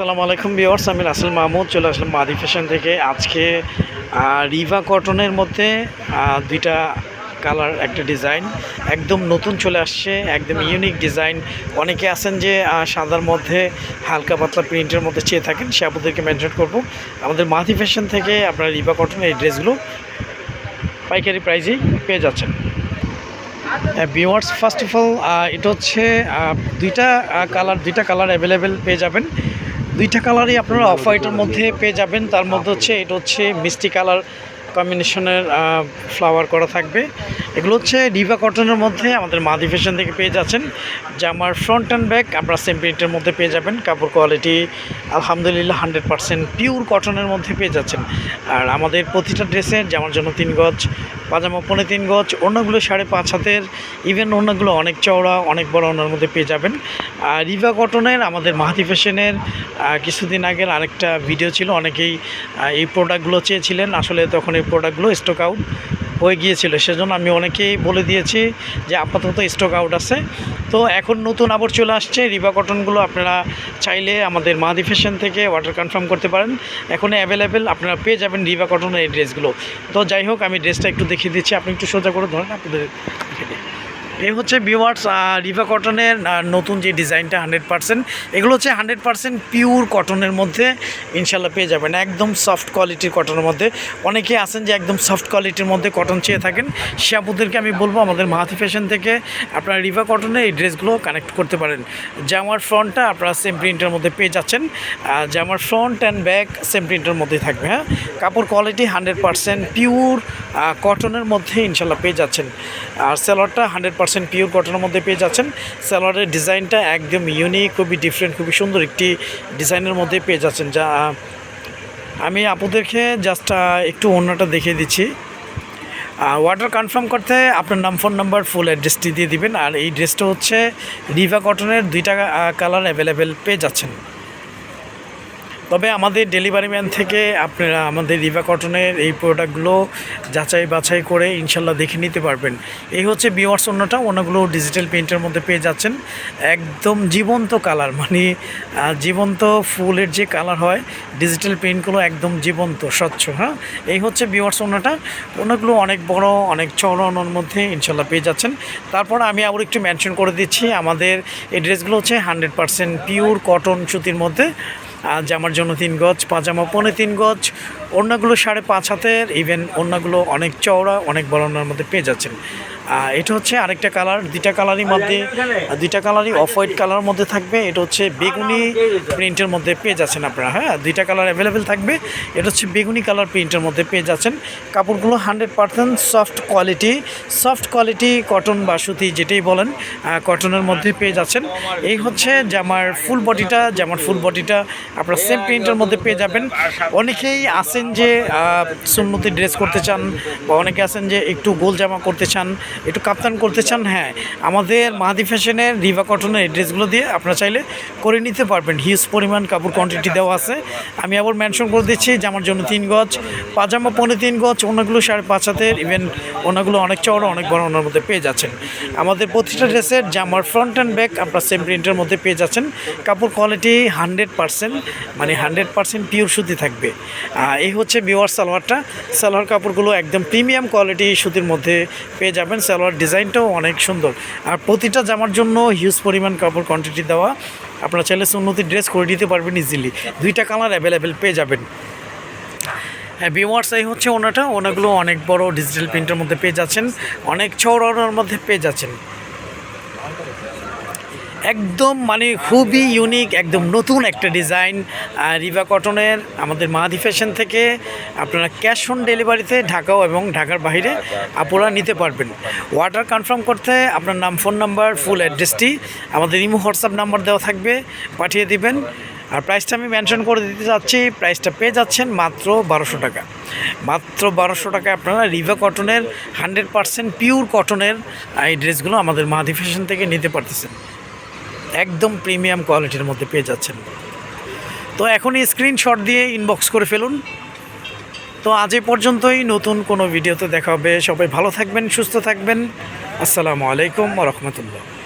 আসসালামু আলাইকুম বিওয়ার্স আমি রাসেল মাহমুদ, চলে আসলাম মাদি ফ্যাশন থেকে। আজকে রিভা কটনের মধ্যে দুইটা কালার, একটা ডিজাইন। একদম নতুন চলে আসছে, একদম ইউনিক ডিজাইন। অনেকে আছেন যে সাদার মধ্যে হালকা পাতলা প্রিন্টের মধ্যে চেয়ে থাকেন, সে আপনাদেরকে মেনশন করব। আমাদের মাদি ফ্যাশন থেকে আপনারা রিভা কটনের এই ড্রেসগুলো পাইকারি প্রাইজেই পেয়ে যাচ্ছেন। ভিওয়ার্স ফার্স্ট অফ অল এটা হচ্ছে দুইটা কালার দুইটা কালার অ্যাভেলেবেল পেয়ে যাবেন। দুইটা কালারই আপনারা অফ হোয়াইটের মধ্যে পেয়ে যাবেন। তার মধ্যে হচ্ছে, এটা হচ্ছে মিষ্টি কালার কম্বিনেশনের ফ্লাওয়ার করা থাকবে। এগুলো হচ্ছে ডিভা কটনের মধ্যে আমাদের মাদি ফ্যাশন থেকে পেয়ে যাচ্ছেন। জামার ফ্রন্ট অ্যান্ড ব্যাক আপনারা সেম প্রিন্টের মধ্যে পেয়ে যাবেন। কাপড় কোয়ালিটি আলহামদুলিল্লাহ হান্ড্রেড পারসেন্ট পিওর কটনের মধ্যে পেয়ে যাচ্ছেন। আর আমাদের প্রতিটা ড্রেসের জামার জন্য তিন গজ পাজামা পনে তিন গজ, অন্যগুলো সাড়ে পাঁচ হাতের। ইভেন অন্যগুলো অনেক চওড়া, অনেক বড় ওনার মধ্যে পেয়ে যাবেন। আর রিভা কটনের আমাদের মাহাতি ফ্যাশনের কিছুদিন আগের আরেকটা ভিডিও ছিল, অনেকেই এই প্রোডাক্টগুলো চেয়েছিলেন। আসলে তখন এই প্রোডাক্টগুলো স্টক আউট হয়ে গিয়েছিল। সেজন্য আমি অনেকেই বলে দিয়েছি যে আপাতত স্টক আউট আছে। তো এখন নতুন আবার চলে আসছে। রিবা কটনগুলো আপনারা চাইলে আমাদের মাদি ফ্যাশন থেকে অর্ডার কনফার্ম করতে পারেন। এখন অ্যাভেলেবেল আপনারা পেয়ে যাবেন রিবা কটনের এই ড্রেসগুলো তো যাই হোক, আমি ড্রেসটা একটু দেখিয়ে দিচ্ছি। আপনি একটু সোজা করে ধরেন, আপনাদের দেখে। এই হচ্ছে বিওয়ার্স রিভা কটনের নতুন যে ডিজাইনটা হান্ড্রেড পার্সেন্ট, এগুলো হচ্ছে হান্ড্রেড পার্সেন্ট পিওর কটনের মধ্যে ইনশাল্লাহ পেয়ে যাবেন। একদম সফট কোয়ালিটির কটনের মধ্যে। অনেকে আছেন যে একদম সফট কোয়ালিটির মধ্যে কটন চেয়ে থাকেন। সে আপুদেরকে আমি বলব, আমাদের মাহাতি ফ্যাশন থেকে আপনারা রিভা কটনে এই ড্রেসগুলো কানেক্ট করতে পারেন। জামার ফ্রন্টটা আপনারা সেম প্রিন্টের মধ্যে পেয়ে যাচ্ছেন। জামার ফ্রন্ট অ্যান্ড ব্যাক সেম প্রিন্টের মধ্যে থাকবে হ্যাঁ? কাপড় কোয়ালিটি হান্ড্রেড পার্সেন্ট পিওর কটনের মধ্যে ইনশাল্লাহ পেয়ে যাচ্ছেন। আর সেলরটা হান্ড্রেড পার্সেন্ট পিওর কটনের মধ্যে পেয়ে যাচ্ছেন। সেলরের ডিজাইনটা একদম ইউনিক খুবই ডিফারেন্ট খুবই সুন্দর একটি ডিজাইনের মধ্যে পেয়ে যাচ্ছেন। যা আমি আপুদেরকে জাস্ট একটু অন্যটা দেখিয়ে দিচ্ছি। অর্ডার কনফার্ম করতে আপনার নাম ফোন নাম্বার ফুল অ্যাড্রেসটি দিয়ে দিবেন। আর এই ড্রেসটা হচ্ছে রিভা কটনের দুইটা কালার অ্যাভেলেবেল পেয়ে যাচ্ছেন। তবে আমাদের ডেলিভারি ম্যান থেকে আপনারা আমাদের রিভা কটনের এই প্রোডাক্টগুলো যাচাই বাছাই করে ইনশাল্লাহ দেখে নিতে পারবেন। এই হচ্ছে বিওয়ার্স অন্যটা, অন্যগুলো ডিজিটাল প্রিন্টের মধ্যে পেয়ে যাচ্ছেন। একদম জীবন্ত কালার মানে জীবন্ত ফুলের যে কালার হয় ডিজিটাল প্রিন্টগুলো একদম জীবন্ত, স্বচ্ছ হ্যাঁ? এই হচ্ছে বিওয়ার্স অন্যটা। অন্যগুলো অনেক বড়, অনেক অন্যর মধ্যে ইনশাল্লাহ পেয়ে যাচ্ছেন। তারপর আমি আবার একটু মেনশন করে দিচ্ছি, আমাদের এই ড্রেসগুলো হচ্ছে হান্ড্রেড পারসেন্ট পিওর কটন সুতির মধ্যে। জামার জন্য তিন গজ, পাজামা পনে তিন গজ। ওড়নাগুলো সাড়ে পাঁচ হাতের ইভেন অন্যগুলো অনেক চওড়া, অনেক বড় মধ্যে পেয়ে যাচ্ছেন। এটা হচ্ছে আরেকটা কালার, দুইটা কালারই মধ্যে, দুইটা কালারই অফ হোয়াইট কালার মধ্যে থাকবে। এটা হচ্ছে বেগুনি প্রিন্টের মধ্যে পেয়ে যাচ্ছেন আপনারা হ্যাঁ? দুইটা কালার অ্যাভেলেবেল থাকবে। এটা হচ্ছে বেগুনি কালার প্রিন্টের মধ্যে পেয়ে যাচ্ছেন। কাপড়গুলো hundred percent soft quality soft quality cotton বা সুতি, যেটাই বলেন কটনের মধ্যে পেয়ে যাচ্ছেন। এই হচ্ছে জামার ফুল বডিটা জামার ফুল বডিটা আপনারা সেম প্রিন্টের মধ্যে পেয়ে যাবেন। অনেকেই আছেন যে সুন্নতি ড্রেস করতে চান বা অনেকে আছেন যে একটু গোল জামা করতে চান একটু কাপ্তান করতে চান হ্যাঁ। আমাদের মাহাদি ফ্যাশনের রিভা কটনের ড্রেসগুলো দিয়ে আপনারা চাইলে করে নিতে পারবেন। হিউজ পরিমাণ কাপড় কোয়ান্টিটি দেওয়া আছে। আমি আবার মেনশন করে দিচ্ছি জামার জন্য তিন গজ পাজামা পনে তিন গজ অন্যগুলো সাড়ে পাঁচ হাতের ইভেন অন্যগুলো অনেক চওড়া অনেক বড় ওনার মধ্যে পেয়ে যাচ্ছেন। আমাদের প্রতিটা ড্রেসের জামার ফ্রন্ট অ্যান্ড ব্যাক আপনার সেম প্রিন্টের মধ্যে পেয়ে যাচ্ছেন। কাপড় কোয়ালিটি হান্ড্রেড পার্সেন্ট মানে হান্ড্রেড পার্সেন্ট পিওর সুতি থাকবে। এই হচ্ছে বিওয়ার সালোয়ারটা। সালোয়ার কাপড়গুলো একদম প্রিমিয়াম কোয়ালিটি সুতির মধ্যে পেয়ে যাবেন। সালোয়ার ডিজাইনটাও অনেক সুন্দর। আর প্রতিটা জামার জন্য হিউজ পরিমাণ কাপড় কোয়ান্টিটি দেওয়া। আপনার চাইলে উন্নতি ড্রেস করে দিতে পারবেন ইজিলি দুইটা কালার অ্যাভেলেবেল পেয়ে যাবেন। হ্যাঁ বিওয়ার্স এই হচ্ছে ওনাটা। ওনাগুলো অনেক বড় ডিজিটাল প্রিন্টের মধ্যে পেয়ে যাচ্ছেন। অনেক চৌড়ার মধ্যে পেয়ে যাচ্ছেন। একদম মানে খুবই ইউনিক একদম নতুন একটা ডিজাইন রিভা কটনের আমাদের মাহাদি ফ্যাশন থেকে আপনারা ক্যাশ অন ডেলিভারিতে ঢাকাও এবং ঢাকার বাইরে আপনারা নিতে পারবেন। অর্ডার কনফার্ম করতে আপনার নাম ফোন নাম্বার ফুল অ্যাড্রেসটি আমাদের ইমো হোয়াটসঅ্যাপ নাম্বার দেওয়া থাকবে, পাঠিয়ে দিবেন। আর প্রাইসটা আমি মেনশন করে দিতে চাচ্ছি প্রাইসটা পেয়ে যাচ্ছেন মাত্র বারোশো টাকা। মাত্র বারোশো টাকায় আপনারা রিভা কটনের হান্ড্রেড পারসেন্ট পিওর কটনের এই ড্রেসগুলো আমাদের মাহাদি ফ্যাশন থেকে নিতে পারতেছেন। একদম প্রিমিয়াম কোয়ালিটির মধ্যে পেয়ে যাচ্ছেন। তো এখনই স্ক্রিনশট দিয়ে ইনবক্স করে ফেলুন। তো আজ এ পর্যন্তই, নতুন কোনো ভিডিওতে দেখা হবে। সবাই ভালো থাকবেন, সুস্থ থাকবেন। আসসালামু আলাইকুম রহমতুল্লাহ।